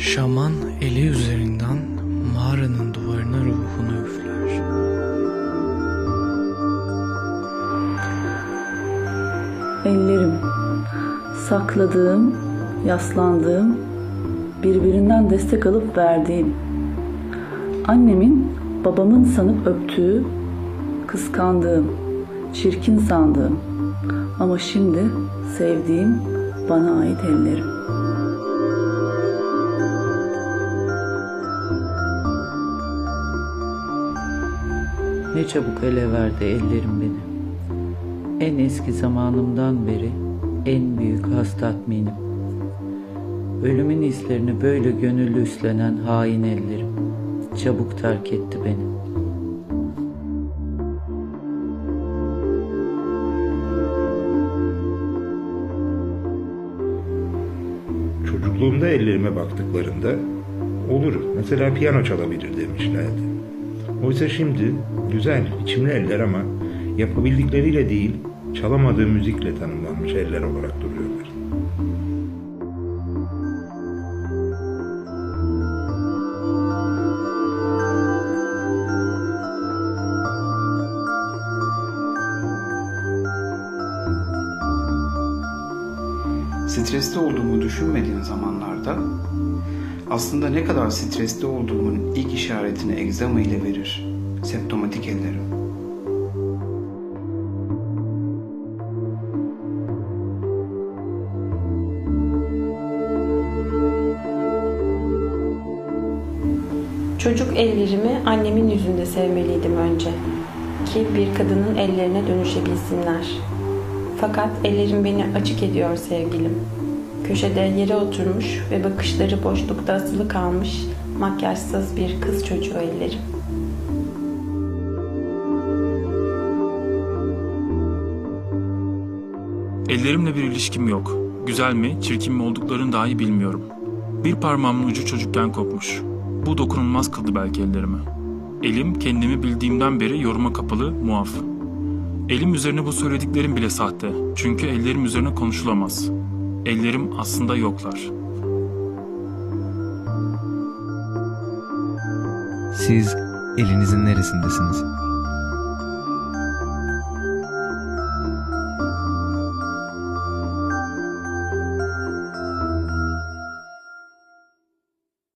Şaman eli üzerinden mağaranın duvarına ruhunu üfler. Ellerim, sakladığım, yaslandığım, birbirinden destek alıp verdiğim, annemin babamın sanıp öptüğü, kıskandığım, çirkin sandığım ama şimdi sevdiğim bana ait ellerim. Ne çabuk ele verdi ellerim beni. En eski zamanımdan beri en büyük has tatminim. Ölümün izlerini böyle gönüllü üstlenen hain ellerim. Çabuk terk etti beni. Çocukluğumda ellerime baktıklarında olur mesela piyano çalabilir demişlerdi. Oysa şimdi güzel, içimli eller ama yapabildikleriyle değil, çalamadığı müzikle tanımlanmış eller olarak duruyorlar. Stresli olduğumu düşünmediğim zamanlarda aslında ne kadar stresli olduğumun ilk işaretini egzama ile verir. Septomatik ellerim. Çocuk ellerimi annemin yüzünde sevmeliydim önce. Ki bir kadının ellerine dönüşebilsinler. Fakat ellerim beni açık ediyor sevgilim. Köşede yere oturmuş ve bakışları boşlukta asılı kalmış makyajsız bir kız çocuğu ellerim. Ellerimle bir ilişkim yok. Güzel mi, çirkin mi olduklarını dahi bilmiyorum. Bir parmağımın ucu çocukken kopmuş. Bu dokunulmaz kıldı belki ellerimi. Elim kendimi bildiğimden beri yoruma kapalı, muaf. Elim üzerine bu söylediklerim bile sahte. Çünkü ellerim üzerine konuşulamaz. Ellerim aslında yoklar. Siz elinizin neresindesiniz?